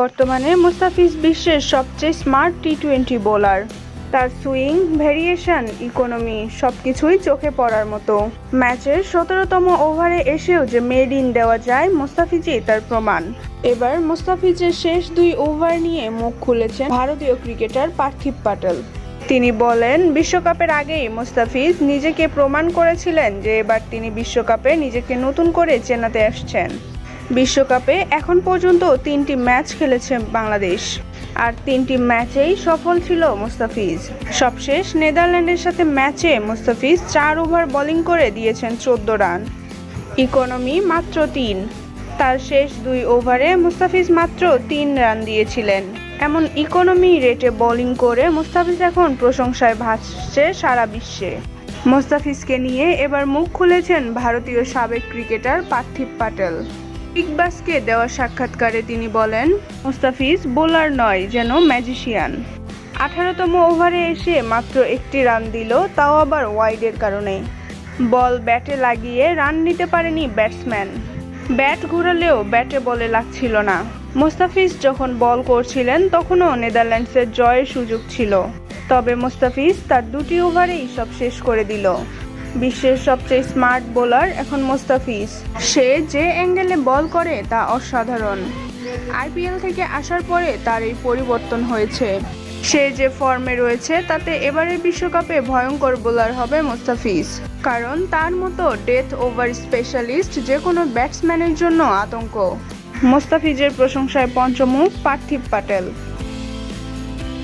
বর্তমানে মুস্তাফিজ বিশ্বের সবচেয়ে স্মার্ট টি টোয়েন্টি বোলার তার সুইং ভেরিয়েশন ইকোনমি সব কিছুই চোখে পড়ার মতো। ম্যাচের সতেরোতম ওভারে এসেও যে মেড ইন দেওয়া যায় মুস্তাফিজই তার প্রমাণ। এবার মুস্তাফিজের শেষ দুই ওভার নিয়ে মুখ খুলেছেন ভারতীয় ক্রিকেটার পার্থিব পাটেল। তিনি বলেন, বিশ্বকাপের আগেই মুস্তাফিজ নিজেকে প্রমাণ করেছিলেন যে এবার তিনি বিশ্বকাপে নিজেকে নতুন করে চেনাতে আসছেন। বিশ্বকাপে এখন পর্যন্ত তিনটি ম্যাচ খেলেছে বাংলাদেশ। আর তিনটি ম্যাচেই সফল ছিল মুস্তাফিজ। সবশেষ নেদারল্যান্ডের সাথে ম্যাচে মুস্তাফিজ চার ওভার বোলিং করে দিয়েছেন চোদ্দ রান। ইকোনমি মাত্র তিন। তার শেষ দুই ওভারে মুস্তাফিজ মাত্র তিন রান দিয়েছিলেন। এমন ইকোনমি রেটে বোলিং করে মুস্তাফিজ এখন প্রশংসায় ভাসছে সারা বিশ্বে। মুস্তাফিজকে নিয়ে এবার মুখ খুলেছেন ভারতীয় সাবেক ক্রিকেটার পার্থিব পাটেল। বিগ বাসকে দেওয়া সাক্ষাৎকারে তিনি বলেন, মুস্তাফিজ, বোলার নয়, যেন ম্যাজিশিয়ান। আঠারোতম ওভারে এসে মাত্র একটি রান দিল, তাও আবার ওয়াইডের কারণে। বল ব্যাটে লাগিয়ে রান নিতে পারেনি ব্যাটসম্যান। ব্যাট ঘুরালেও ব্যাটে বলে লাগছিল না। মুস্তাফিজ যখন বল করছিলেন, তখনও নেদারল্যান্ডসের জয়ের সুযোগ ছিল। তবে মুস্তাফিজ তার দুটি ওভারেই সব শেষ করে দিল। বিশ্বের সবচেয়ে স্মার্ট বোলার এখন মুস্তাফিজ। সে যে অ্যাঙ্গেলে বল করে তা অসাধারণ। আইপিএল থেকে আসার পরে তার এই পরিবর্তন হয়েছে। সে যে ফর্মে রয়েছে, তাতে এবারের বিশ্বকাপে ভয়ঙ্কর বোলার হবে মুস্তাফিজ। কারণ তার মতো ডেথ ওভার স্পেশালিস্ট যে কোনো ব্যাটসম্যানের জন্য আতঙ্ক। মোস্তাফিজের প্রশংসায় পঞ্চমুখ পার্থিব পাটেল।